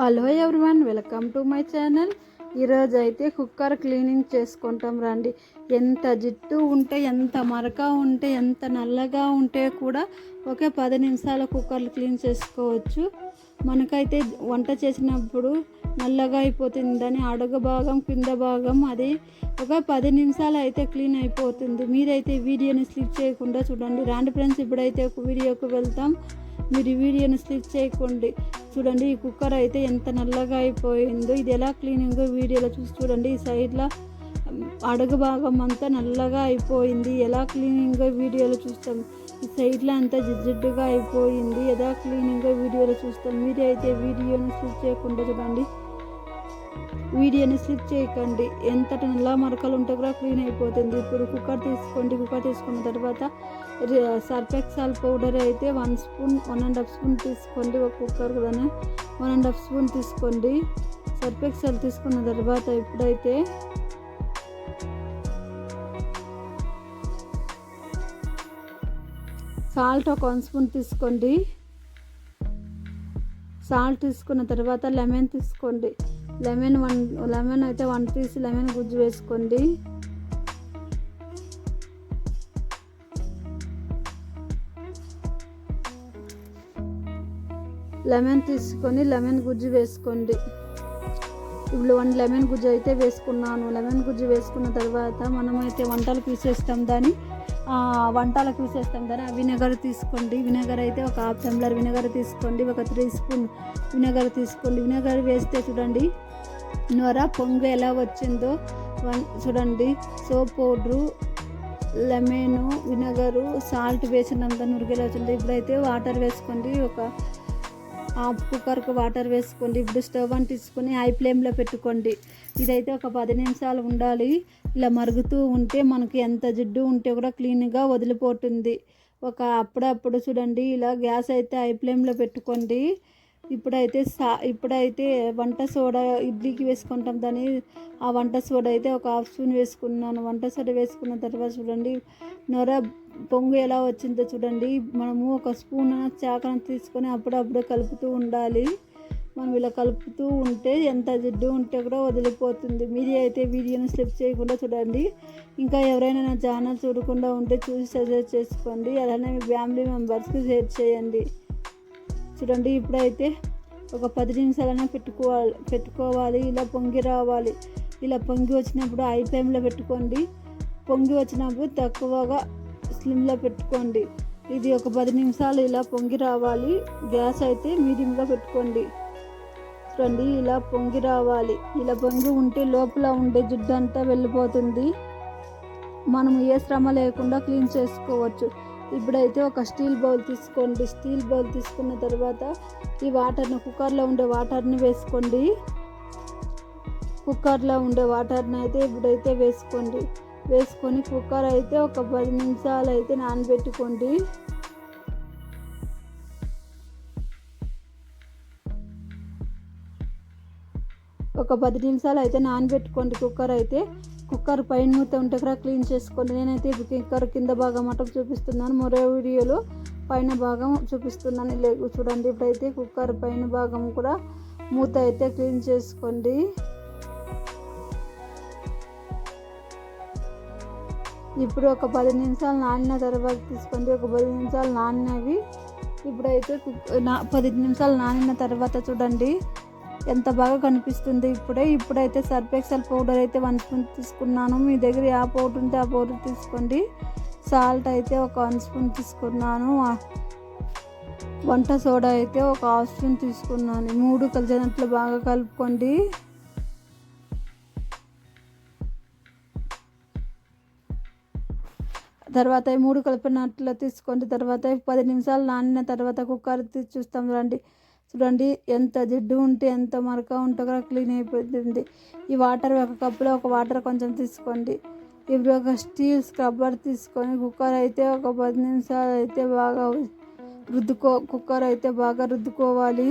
Hello everyone welcome to my channel ఈరోజు అయితే cooker cleaning చేసుకుంటాం రండి. ఎంత జిట్టు ఉంటే ఎంత మరక ఉంటే ఎంత నల్లగా ఉంటే కూడా ఒకే పది నిమిషాల కుక్కర్లు క్లీన్ చేసుకోవచ్చు. మనకైతే వంట చేసినప్పుడు నల్లగా అయిపోతుందని అడుగు భాగం కింద భాగం అది ఒక పది నిమిషాలు అయితే క్లీన్ అయిపోతుంది. మీరైతే వీడియోని స్లిప్ చేయకుండా చూడండి. రాండి ఫ్రెండ్స్ ఇప్పుడైతే ఒక వీడియోకి వెళ్తాం. మీరు వీడియోను వీడియోని స్లిప్ చేయకండి. చూడండి ఈ కుక్కర్ అయితే ఎంత నల్లగా అయిపోయిందో. ఇది ఎలా క్లీనింగ్ వీడియోలో చూసి చూడండి. ఈ సైడ్లో అడుగు భాగం అంతా నల్లగా అయిపోయింది. ఎలా క్లీనింగ్ వీడియోలో చూస్తాం. ఈ సైడ్లో అంతా జిడ్డుగా అయిపోయింది. ఎలా క్లీనింగ్ వీడియోలో చూస్తాం. మీరు అయితే వీడియోని స్లిప్ చేయకుండా చూడండి. వీడియోని స్లిప్ చేయకండి. ఎంత నల్ల మరకలు ఉంటే కూడా క్లీన్ అయిపోతుంది. ఇప్పుడు కుక్కర్ తీసుకోండి. కుక్కర్ తీసుకున్న తర్వాత సర్ఫెక్సాల్ పౌడర్ అయితే one spoon one and half spoon తీసుకోండి. ఒక కుక్కర్ కూడా వన్ అండ్ హాఫ్ స్పూన్ తీసుకోండి. సర్ఫెక్సాల్ తీసుకున్న తర్వాత ఇప్పుడైతే సాల్ట్ ఒక వన్ స్పూన్ తీసుకోండి. సాల్ట్ తీసుకున్న తర్వాత లెమన్ తీసుకోండి. లెమన్ వన్ లెమన్ అయితే వన్ పీస్ లెమన్ గుజ్జు వేసుకోండి. లెమన్ తీసుకొని లెమన్ గుజ్జు వేసుకోండి. ఇప్పుడు వన్ లెమన్ గుజ్జు అయితే వేసుకున్నాను. లెమన్ గుజ్జు వేసుకున్న తర్వాత మనమైతే వంటలు పీసేస్తాం దాన్ని వంటలు పీసేస్తాం దాన్ని ఆ విnegar తీసుకోండి. వినెగర్ అయితే ఒక హాఫ్ టంబ్లర్ వినెగర్ తీసుకోండి. ఒక త్రీ స్పూన్ వినెగర్ తీసుకోండి. వినెగర్ వేస్తే చూడండి నొర పొంగు ఎలా వచ్చిందో చూడండి. Soap powder lemon vinegar salt వేసినంత నురిగేలా వచ్చింది. ఇప్పుడైతే వాటర్ వేసుకోండి. ఒక కుక్కర్కి వాటర్ వేసుకోండి ఇప్పుడు స్టవ్ అని తీసుకొని హై ఫ్లేమ్లో పెట్టుకోండి. ఇదైతే ఒక పది నిమిషాలు ఉండాలి. ఇలా మరుగుతూ ఉంటే మనకి ఎంత జిడ్డు ఉంటే కూడా క్లీన్గా వదిలిపోతుంది. ఒక అప్పుడప్పుడు చూడండి ఇలా గ్యాస్ అయితే హై ఫ్లేమ్లో పెట్టుకోండి. ఇప్పుడైతే సా ఇప్పుడైతే వంట సోడా ఇడ్లీకి వేసుకుంటాం. దాన్ని ఆ వంట సోడా అయితే ఒక హాఫ్ స్పూన్ వేసుకున్నాను. వంట సోడా వేసుకున్న తర్వాత చూడండి నొర పొంగు ఎలా వచ్చిందో చూడండి. మనము ఒక స్పూన్ చాకన తీసుకొని అప్పుడప్పుడు కలుపుతూ ఉండాలి. మనం ఇలా కలుపుతూ ఉంటే ఎంత జిడ్డు ఉంటే కూడా వదిలిపోతుంది. మీరు అయితే వీడియోని స్లిప్ చేయకుండా చూడండి. ఇంకా ఎవరైనా నా ఛానల్ చూడకుండా ఉంటే చూసి సజెస్ట్ చేసుకోండి. అలానే మీ ఫ్యామిలీ మెంబర్స్కి షేర్ చేయండి. చూడండి ఇప్పుడైతే ఒక పది నిమిషాలైనా పెట్టుకోవాలి పెట్టుకోవాలి ఇలా పొంగి రావాలి. ఇలా పొంగి వచ్చినప్పుడు ఐ ఫ్లేమ్లో పెట్టుకోండి. పొంగి వచ్చినప్పుడు తక్కువగా స్లిమ్లో పెట్టుకోండి. ఇది ఒక పది నిమిషాలు ఇలా పొంగి రావాలి. గ్యాస్ అయితే మీడియంలో పెట్టుకోండి. చూడండి ఇలా పొంగి రావాలి. ఇలా పొంగి ఉంటే లోపల ఉండే జిడ్డంతా వెళ్ళిపోతుంది. మనం ఏ శ్రమ లేకుండా క్లీన్ చేసుకోవచ్చు. ఇప్పుడైతే ఒక స్టీల్ బౌల్ తీసుకోండి. స్టీల్ బౌల్ తీసుకున్న తర్వాత ఈ వాటర్ని కుక్కర్లో ఉండే వాటర్ని వేసుకోండి. కుక్కర్లో ఉండే వాటర్ని అయితే ఇప్పుడైతే వేసుకోండి. వేసుకొని కుక్కర్ అయితే ఒక పది నిమిషాలు అయితే నానబెట్టుకోండి. ఒక పది నిమిషాలు అయితే నానబెట్టుకోండి. కుక్కర్ అయితే కుక్కర్ పైన మూత ఉంటే కూడా క్లీన్ చేసుకోండి. నేనైతే కుక్కర్ కింద భాగం మటుకు చూపిస్తున్నాను. మరో వీడియోలో పైన భాగం చూపిస్తున్నాను. లేదు చూడండి ఇప్పుడైతే కుక్కర్ పైన భాగం కూడా మూత అయితే క్లీన్ చేసుకోండి. ఇప్పుడు ఒక పది నిమిషాలు నానిన తర్వాత తీసుకోండి. ఒక పది నిమిషాలు నానినవి ఇప్పుడైతే నా పది నిమిషాలు నానిన తర్వాత చూడండి. ఎంత బాగా కనిపిస్తుంది ఇప్పుడే. ఇప్పుడైతే సర్ఫ్ ఎక్సెల్ పౌడర్ అయితే వన్ స్పూన్ తీసుకున్నాను. మీ దగ్గర ఆ పౌడర్ ఉంటే ఆ పౌడర్ తీసుకోండి. సాల్ట్ అయితే ఒక వన్ స్పూన్ తీసుకున్నాను. వంట సోడా అయితే ఒక హాఫ్ స్పూన్ తీసుకున్నాను. మూడు కలిసినట్లు బాగా కలుపుకోండి. తర్వాత మూడు కలిపినట్లు తీసుకోండి తర్వాత పది నిమిషాలు నానిన తర్వాత కుక్కర్ తీసి చూస్తాం రండి. చూడండి ఎంత జిడ్డు ఉంటే ఎంత మరక ఉంటే కూడా క్లీన్ అయిపోతుంది. ఈ వాటర్ ఒక కప్పులో ఒక వాటర్ కొంచెం తీసుకోండి. ఇప్పుడు ఒక స్టీల్ స్క్రబ్బర్ తీసుకొని కుక్కర్ అయితే ఒక పది నిమిషాలు అయితే బాగా రుద్దుకో కుక్కర్ అయితే బాగా రుద్దుకోవాలి.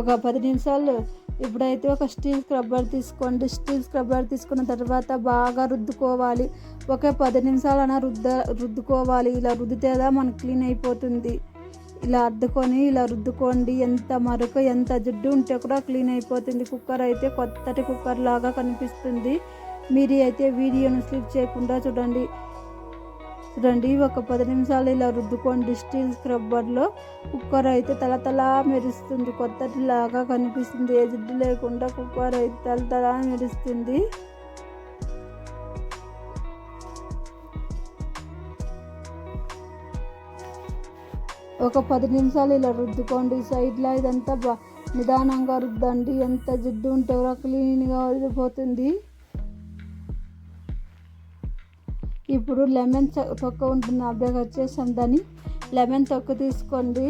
ఒక పది నిమిషాలు ఇప్పుడైతే ఒక స్టీల్ స్క్రబ్బర్ తీసుకోండి. స్టీల్ స్క్రబ్బర్ తీసుకున్న తర్వాత బాగా రుద్దుకోవాలి. ఒకే పది నిమిషాలైనా రుద్ద రుద్దుకోవాలి. ఇలా రుద్దితేదా మనకు క్లీన్ అయిపోతుంది. ఇలా అద్దుకొని ఇలా రుద్దుకోండి. ఎంత మరొక ఎంత జిడ్డు ఉంటే కూడా క్లీన్ అయిపోతుంది. కుక్కర్ అయితే కొత్తటి కుక్కర్ లాగా కనిపిస్తుంది. మీరు అయితే వీడియోను స్లిప్ చేయకుండా చూడండి. రండి ఒక పది నిమిషాలు ఇలా రుద్దుకోండి. స్టీల్ స్క్రబ్బర్లో కుక్కర్ అయితే తలతలా మెరుస్తుంది. కొత్తటిలాగా కనిపిస్తుంది. ఏ జిడ్డు లేకుండా కుక్కర్ అయితే తలతలా మెరుస్తుంది. ఒక పది నిమిషాలు ఇలా రుద్దుకోండి. సైడ్లో ఇదంతా బా నిదానంగా రుద్దండి. ఎంత జిడ్డు ఉంటే క్లీన్గా వదిలిపోతుంది ఇప్పుడు లెమన్ తొక్క ఉంటుంది అబ్బాయి వచ్చేసాం దాన్ని. లెమన్ తొక్క తీసుకోండి.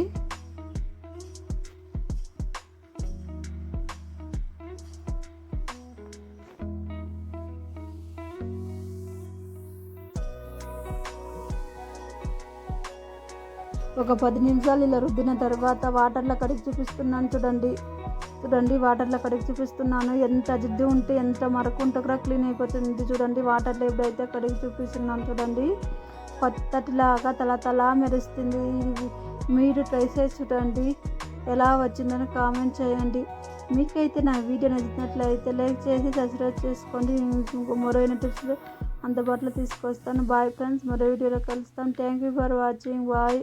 ఒక పది నిమిషాలు ఇలా రుద్దిన తర్వాత వాటర్లో కడిగి చూపిస్తున్నాను చూడండి. చూడండి వాటర్లో కడిగి చూపిస్తున్నాను. ఎంత జిడ్డు ఉంటే ఎంత మరకు ఉంటే కూడా క్లీన్ అయిపోతుంది. చూడండి వాటర్లో ఎప్పుడైతే కడిగి చూపిస్తున్నాను చూడండి కొత్తటిలాగా తల తల మెరుస్తుంది. మీరు ట్రై చేసి చూడండి ఎలా వచ్చిందని కామెంట్ చేయండి. మీకైతే నా వీడియో నచ్చినట్లయితే లైక్ చేసి సబ్స్క్రైబ్ చేసుకోండి. ఇంకో టిప్స్ అందుబాటులో తీసుకొస్తాను. బాయ్ ఫ్రెండ్స్ మరో వీడియోలో కలుస్తాను thank you for watching bye